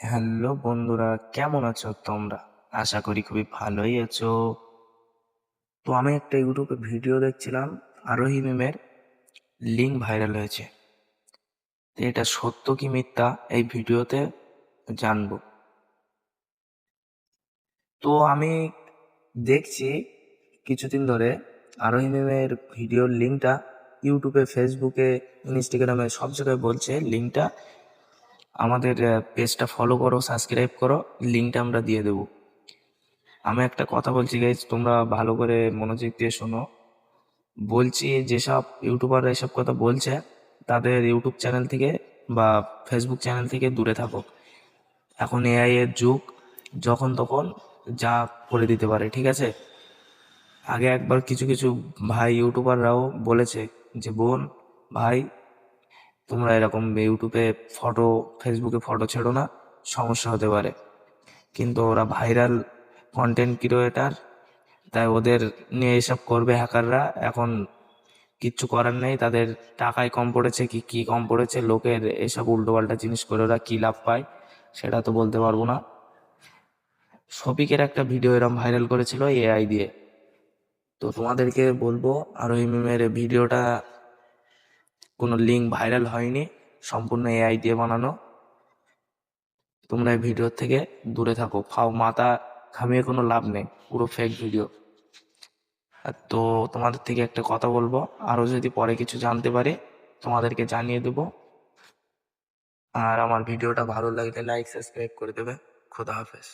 Hello বন্ধুরা, কেমন আছো তোমরা? আশা করি খুবই ভালোই আছো। তো আমি একটা ইউটিউবে ভিডিও দেখছিলাম, আরোহী মেমের লিঙ্ক ভাইরাল হয়েছে। তো এটা সত্য কি মিথ্যা এই ভিডিওতে জানব। তো আমি দেখছি কিছুদিন ধরে আরোহী মেমের ভিডিওর লিঙ্কটা ইউটিউবে, ফেসবুকে, ইনস্টাগ্রামে সব জায়গায় বলছে লিঙ্কটা আমাদের পেজটা ফলো করো সাবস্ক্রাইব করো লিঙ্কটা আমরা দিয়ে দেবো। আমি একটা কথা বলছি গাইজ তোমরা ভালো করে মনোযোগ দিয়ে শোনো। বলছি যেসব ইউটিউবাররা এসব কথা বলছে, তাদের ইউটিউব চ্যানেল থেকে বা ফেসবুক চ্যানেল থেকে দূরে থাকো। এখন এআই এর যুগ, যখন তখন যা করে দিতে পারে, ঠিক আছে? আগে একবার কিছু কিছু ভাই ইউটিউবাররাও বলেছে যে, বোন, ভাই তোমরা এরকম ইউটিউবে ফটো ফেসবুকে ফটো ছেড়ো না, সমস্যা হতে পারে। কিন্তু ওরা ভাইরাল কন্টেন্ট ক্রিয়েটার তাই ওদের নিয়ে এসব করবে হ্যাকাররা এখন কিচ্ছু করার নেই, তাদের টাকায় কম পড়েছে, কি কি কম পড়েছে, লোকের এসব উল্টোপাল্টা জিনিস করে ওরা কি লাভ পায়, সেটা তো বলতে পারব না। শফিকের একটা ভিডিও এরম ভাইরাল করেছিল এআই দিয়ে। তো তোমাদেরকে বলব আর ওই মিমের ভিডিওটা কোনো লিঙ্ক ভাইরাল হয়নি, সম্পূর্ণ এআই দিয়ে বানানো। তোমরা এই ভিডিওর থেকে দূরে থাকো, ফাও মাথা ঘামিয়ে কোনো লাভ নেই, পুরো ফেক ভিডিও তো তোমাদের থেকে একটা কথা বলব আরও যদি পরে কিছু জানতে পারি, তোমাদেরকে জানিয়ে দেবো। আর আমার ভিডিওটা ভালো লাগলে লাইক সাবস্ক্রাইব করে দেবে। খোদা হাফেজ।